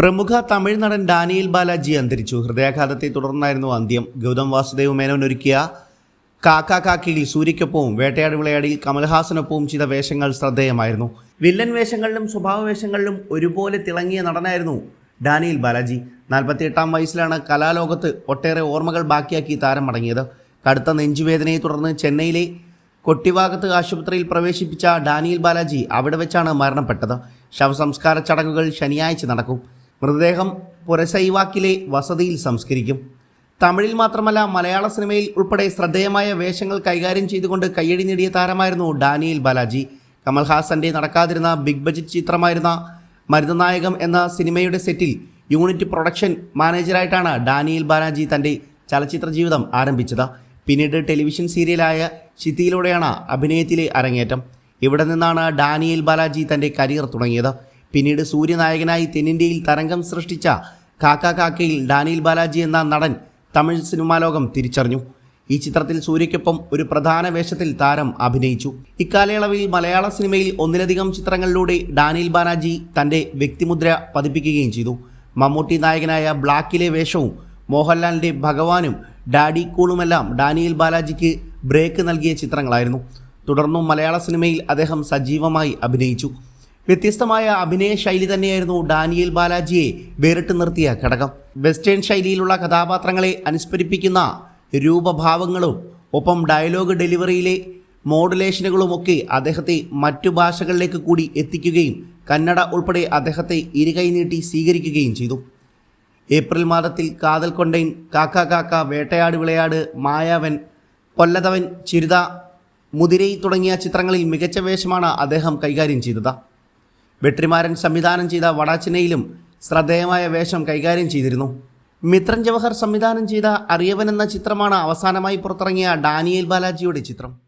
പ്രമുഖ തമിഴ് നടൻ ഡാനിയൽ ബാലാജി അന്തരിച്ചു. ഹൃദയാഘാതത്തെ തുടർന്നായിരുന്നു അന്ത്യം. ഗൗതം വാസുദേവ് മേനോൻ ഒരുക്കിയ കാക്ക കാക്കിയിൽ സൂര്യയ്ക്കൊപ്പവും വേട്ടയാട് വിളയാടിയിൽ കമൽഹാസനൊപ്പവും ചെയ്ത വേഷങ്ങൾ ശ്രദ്ധേയമായിരുന്നു. വില്ലൻ വേഷങ്ങളിലും സ്വഭാവ വേഷങ്ങളിലും ഒരുപോലെ തിളങ്ങിയ നടനായിരുന്നു ഡാനിയൽ ബാലാജി. നാൽപ്പത്തിയെട്ടാം വയസ്സിലാണ് കലാലോകത്ത് ഒട്ടേറെ ഓർമ്മകൾ ബാക്കിയാക്കി താരം മടങ്ങിയത്. കടുത്ത നെഞ്ചുവേദനയെ തുടർന്ന് ചെന്നൈയിലെ കൊട്ടിവാകത്ത് ആശുപത്രിയിൽ പ്രവേശിപ്പിച്ച ഡാനിയൽ ബാലാജി അവിടെ വെച്ചാണ് മരണപ്പെട്ടത്. ശവസംസ്കാര ചടങ്ങുകൾ ശനിയാഴ്ച നടക്കും. മൃതദേഹം പുരശൈവാക്കിലെ വസതിയിൽ സംസ്കരിക്കും. തമിഴിൽ മാത്രമല്ല മലയാള സിനിമയിൽ ഉൾപ്പെടെ ശ്രദ്ധേയമായ വേഷങ്ങൾ കൈകാര്യം ചെയ്തുകൊണ്ട് കയ്യടി നേടിയ താരമായിരുന്നു ഡാനിയൽ ബാലാജി. കമൽഹാസന്റെ നടക്കാതിരുന്ന ബിഗ് ബജറ്റ് ചിത്രമായിരുന്ന മരുതനായകം എന്ന സിനിമയുടെ സെറ്റിൽ യൂണിറ്റ് പ്രൊഡക്ഷൻ മാനേജറായിട്ടാണ് ഡാനിയൽ ബാലാജി തന്റെ ചലച്ചിത്ര ജീവിതം ആരംഭിച്ചത്. പിന്നീട് ടെലിവിഷൻ സീരിയലായ ചിത്തിയിലൂടെയാണ് അഭിനയത്തിലെ അരങ്ങേറ്റം. ഇവിടെ നിന്നാണ് ഡാനിയൽ ബാലാജി തന്റെ കരിയർ തുടങ്ങിയത്. പിന്നീട് സൂര്യനായകനായി തെന്നിന്ത്യയിൽ തരംഗം സൃഷ്ടിച്ച കാക്ക കാക്കയിൽ ഡാനിയൽ ബാലാജി എന്ന നടൻ തമിഴ് സിനിമാ ലോകം തിരിച്ചറിഞ്ഞു. ഈ ചിത്രത്തിൽ സൂര്യയ്ക്കൊപ്പം ഒരു പ്രധാന വേഷത്തിൽ താരം അഭിനയിച്ചു. ഇക്കാലയളവിൽ മലയാള സിനിമയിൽ ഒന്നിലധികം ചിത്രങ്ങളിലൂടെ ഡാനിയൽ ബാലാജി തന്റെ വ്യക്തിമുദ്ര പതിപ്പിക്കുകയും ചെയ്തു. മമ്മൂട്ടി നായകനായ ബ്ലാക്കിലെ വേഷവും മോഹൻലാലിന്റെ ഭഗവാനും ഡാഡി കൂളുമെല്ലാം ഡാനിയൽ ബാലാജിക്ക് ബ്രേക്ക് നൽകിയ ചിത്രങ്ങളായിരുന്നു. തുടർന്നും മലയാള സിനിമയിൽ അദ്ദേഹം സജീവമായി അഭിനയിച്ചു. വ്യത്യസ്തമായ അഭിനയ ശൈലി തന്നെയായിരുന്നു ഡാനിയൽ ബാലാജിയെ വേറിട്ട് നിർത്തിയ ഘടകം. വെസ്റ്റേൺ ശൈലിയിലുള്ള കഥാപാത്രങ്ങളെ അനുസ്മരിപ്പിക്കുന്ന രൂപഭാവങ്ങളും ഒപ്പം ഡയലോഗ് ഡെലിവറിയിലെ മോഡുലേഷനുകളുമൊക്കെ അദ്ദേഹത്തെ മറ്റു ഭാഷകളിലേക്ക് കൂടി എത്തിക്കുകയും കന്നഡ ഉൾപ്പെടെ അദ്ദേഹത്തെ ഇരുകൈ നീട്ടി സ്വീകരിക്കുകയും ചെയ്തു. ഏപ്രിൽ മാസത്തിൽ കാതൽ കൊണ്ടൈൻ കാക്ക കാക്ക വേട്ടയാട് വിളയാട് മായാവൻ കൊല്ലതവൻ ചിരുത മുതിരൈ തുടങ്ങിയ ചിത്രങ്ങളിൽ മികച്ച വേഷമാണ് അദ്ദേഹം കൈകാര്യം ചെയ്തത്. വെട്രിമാരൻ സംവിധാനം ചെയ്ത വടാച്ചിനയിലും ശ്രദ്ധേയമായ വേഷം കൈകാര്യം ചെയ്തിരുന്നു. മിത്രൻ ജവഹർ സംവിധാനം ചെയ്ത അറിയവൻ എന്ന ചിത്രമാണ് അവസാനമായി പുറത്തിറങ്ങിയ ഡാനിയേൽ ബാലാജിയുടെ ചിത്രം.